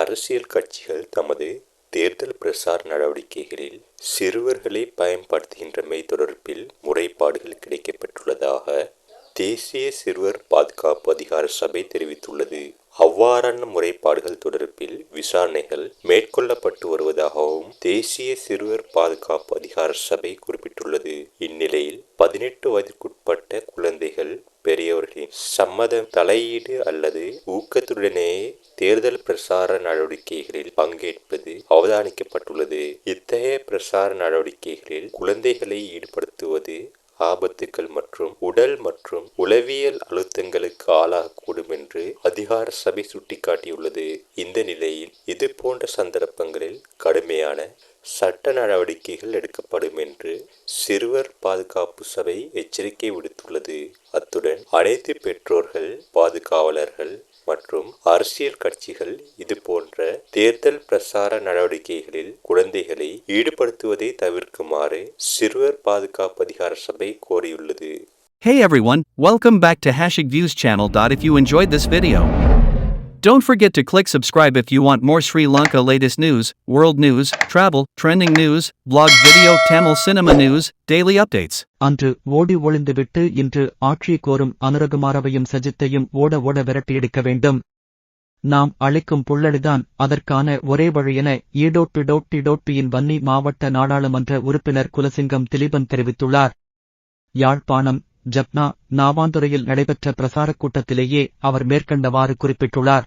அரசியல் கட்சிகள் தமது தேர்தல் பிரசார நடவடிக்கைகளில் சிறுவர்களை பயன்படுத்துகின்றமை தொடர்பில் முறைப்பாடுகள் கிடைக்கப்பெற்றுள்ளதாக தேசிய சிறுவர் பாதுகாப்பு அதிகார சபை தெரிவித்துள்ளது. அவ்வாறான முறைப்பாடுகள் தொடர்பில் விசாரணைகள் மேற்கொள்ளப்பட்டு வருவதாகவும் தேசிய சிறுவர் பாதுகாப்பு அதிகார சபை குறிப்பிட்டுள்ளது. இந்நிலையில் பதினெட்டு வயதிற்குட்பட்ட குழந்தைகள் பெரியவர்களின் சம்மதம் தலையீடு அல்லது ஊக்கத்துடனேயே தேர்தல் பிரசார நடவடிக்கைகளில் பங்கேற்பது அவதானிக்கப்பட்டுள்ளது. இத்தகைய பிரசார நடவடிக்கைகளில் குழந்தைகளை ஈடுபடுத்துவது ஆபத்துக்கள் மற்றும் உடல் மற்றும் உளவியல் அழுத்தங்களுக்கு ஆளாகக்கூடும் என்று அதிகார சபை சுட்டிக்காட்டியுள்ளது. இந்த நிலையில் இது போன்ற சந்தர்ப்பங்களில் கடுமையான சட்ட நடவடிக்கைகள் எடுக்கப்படும் என்று சிறுவர் பாதுகாப்பு சபை எச்சரிக்கை விடுத்துள்ளது அத்துடன் அனைத்து பெற்றோர்கள் பாதுகாவலர்கள் மற்றும் அரசியல் கட்சிகள் இது போன்ற தேர்தல் பிரசார நடவடிக்கைகளில் குழந்தைகளை ஈடுபடுத்துவதை தவிர்க்குமாறு சிறுவர் பாதுகாப்பு அதிகார சபை கோரியுள்ளது Hey everyone, welcome back to Hashig Views channel. If you enjoyed this video, don't forget to click subscribe if you want more Sri Lanka latest news, world news, travel, trending news, vlog video, Tamil cinema news, daily updates. அன்று ஓடி ஒளிந்துவிட்டு இன்று ஆட்சி கோரும் அனுரகுமாரவையும் சஜித்தையும் ஓட ஓட விரட்டியடிக்க வேண்டும் நாம் அழைக்கும் புள்ளடிதான் அதற்கான ஒரே வழியென ஈடோட்டிடோட்டிடோட்டியின் வன்னி மாவட்ட நாடாளுமன்ற உறுப்பினர் குலசிங்கம் திலீபன் தெரிவித்துள்ளார் யாழ்ப்பாணம் ஜப்னா நாவாந்துறையில் நடைபெற்ற பிரசாரக் கூட்டத்திலேயே அவர் மேற்கண்டவாறு குறிப்பிட்டுள்ளார்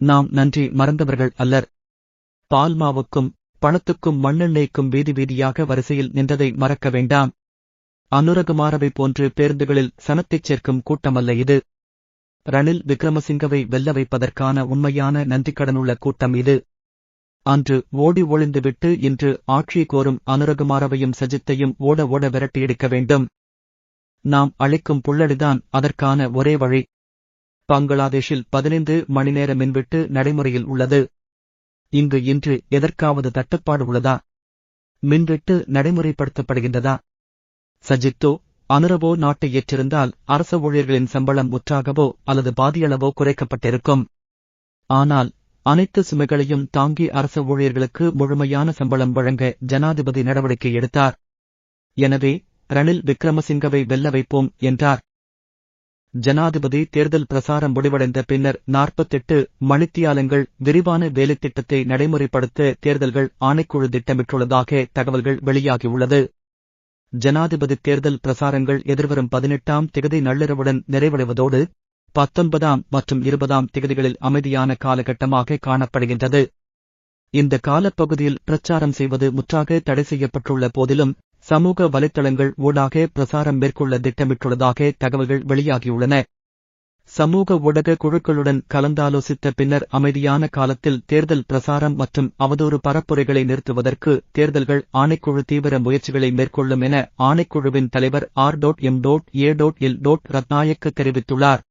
நாம் நன்றி மறந்தவர்கள் அல்லர். பால்மாவுக்கும் பணத்துக்கும் மண்ணெண்ணெய்க்கும் வீதி வீதியாக வரிசையில் நின்றதை மறக்க வேண்டாம். அனுரகுமாரவை போன்று பேருந்துகளில் சனத்தைச் சேர்க்கும் கூட்டமல்ல இது. ரணில் விக்ரமசிங்கவை வெல்ல வைப்பதற்கான உண்மையான நன்றிக்கடனுள்ள கூட்டம் இது. அன்று ஓடி ஒளிந்துவிட்டு இன்று ஆட்சி கோரும் அனுரகுமாரவையும் சஜித்தையும் ஓட ஓட விரட்டியெடுக்க வேண்டும். நாம் அழைக்கும் புள்ளடிதான் அதற்கான ஒரே வழி. பங்களாதேஷில் பதினைந்து மணி நேர மின்வெட்டு நடைமுறையில் உள்ளது. இங்கு இன்று எதற்காவது தட்டுப்பாடு உள்ளதா? மின்வெட்டு நடைமுறைப்படுத்தப்படுகின்றதா? சஜித்தோ அனுரவோ நாட்டை ஏற்றிருந்தால் அரச ஊழியர்களின் சம்பளம் முற்றாகவோ அல்லது பாதியளவோ குறைக்கப்பட்டிருக்கும். ஆனால் அனைத்து சுமைகளையும் தாங்கி அரச ஊழியர்களுக்கு முழுமையான சம்பளம் வழங்க ஜனாதிபதி நடவடிக்கை எடுத்தார். எனவே ரணில் விக்ரமசிங்கவை வெல்ல வைப்போம் என்றார். ஜனாதிபதி தேர்தல் பிரசாரம் முடிவடைந்த பின்னர் நாற்பத்தெட்டு மணித்தியாலங்கள் விரிவான வேலைத்திட்டத்தை நடைமுறைப்படுத்த தேர்தல்கள் ஆணைக்குழு திட்டமிட்டுள்ளதாக தகவல்கள் வெளியாகியுள்ளது. ஜனாதிபதி தேர்தல் பிரசாரங்கள் எதிர்வரும் பதினெட்டாம் திகதி நள்ளிரவுடன் நிறைவடைவதோடு பத்தொன்பதாம் மற்றும் இருபதாம் திகதிகளில் அமைதியான காலகட்டமாக காணப்படுகின்றது. இந்த காலப்பகுதியில் பிரச்சாரம் செய்வது முற்றாக தடை செய்யப்பட்டுள்ள போதிலும் சமூக வலைத்தளங்கள் ஊடாக பிரசாரம் மேற்கொள்ள திட்டமிட்டுள்ளதாக தகவல்கள் வெளியாகியுள்ளன. சமூக ஊடக குழுக்களுடன் கலந்தாலோசித்த பின்னர் அமைதியான காலத்தில் தேர்தல் பிரசாரம் மற்றும் அவதூறு பரப்புரைகளை நிறுத்துவதற்கு தேர்தல்கள் ஆணைக்குழு தீவிர முயற்சிகளை மேற்கொள்ளும் என ஆணைக்குழுவின் தலைவர் R. Dot M. Dot A dot L. Dot Ratnayake தெரிவித்துள்ளார்.